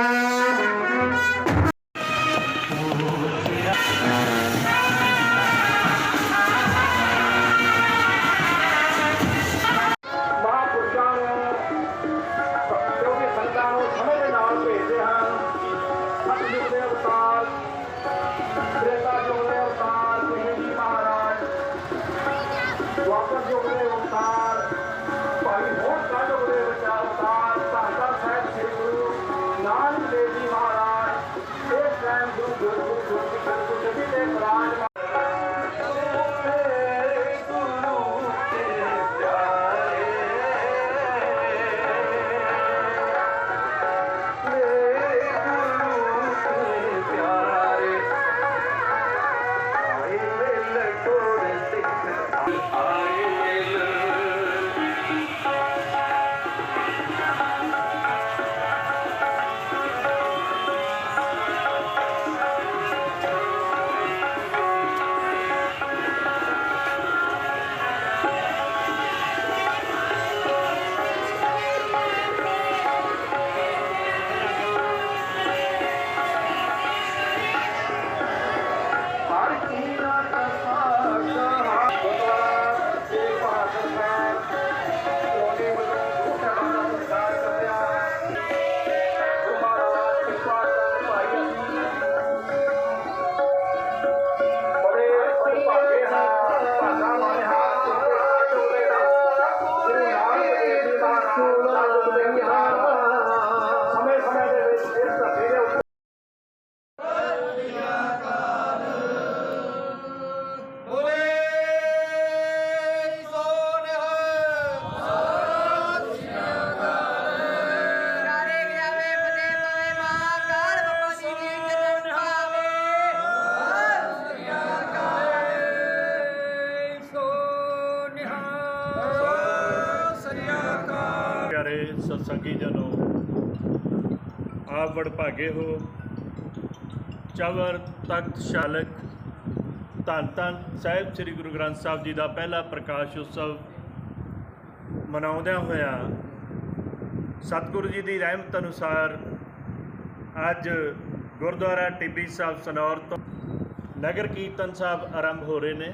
Bye. Maharaj, Sri Ram, Guru, Guru, Guru, ਸਤਸੰਗੀ ਜਨੋ, ਆਪ ਵਡਭਾਗੇ ਹੋ। ਚਵਰ, ਤਖਤ, ਸ਼ਾਲਕ, ਧੰਨ ਧੰਨ ਸਾਹਿਬ ਸ੍ਰੀ ਗੁਰੂ ਗ੍ਰੰਥ ਸਾਹਿਬ ਜੀ ਦਾ ਪਹਿਲਾ ਪ੍ਰਕਾਸ਼ ਉਤਸਵ ਮਨਾਉਂਦਿਆਂ ਹੋਇਆ ਸਤਿਗੁਰੂ ਜੀ ਦੀ ਰਹਿਮਤ ਅਨੁਸਾਰ ਅੱਜ ਗੁਰਦੁਆਰਾ ਟਿੱਬੀ ਸਾਹਿਬ ਸਨੌਰ ਤੋਂ ਨਗਰ ਕੀਰਤਨ ਸਾਹਿਬ ਆਰੰਭ ਹੋ ਰਹੇ ਨੇ।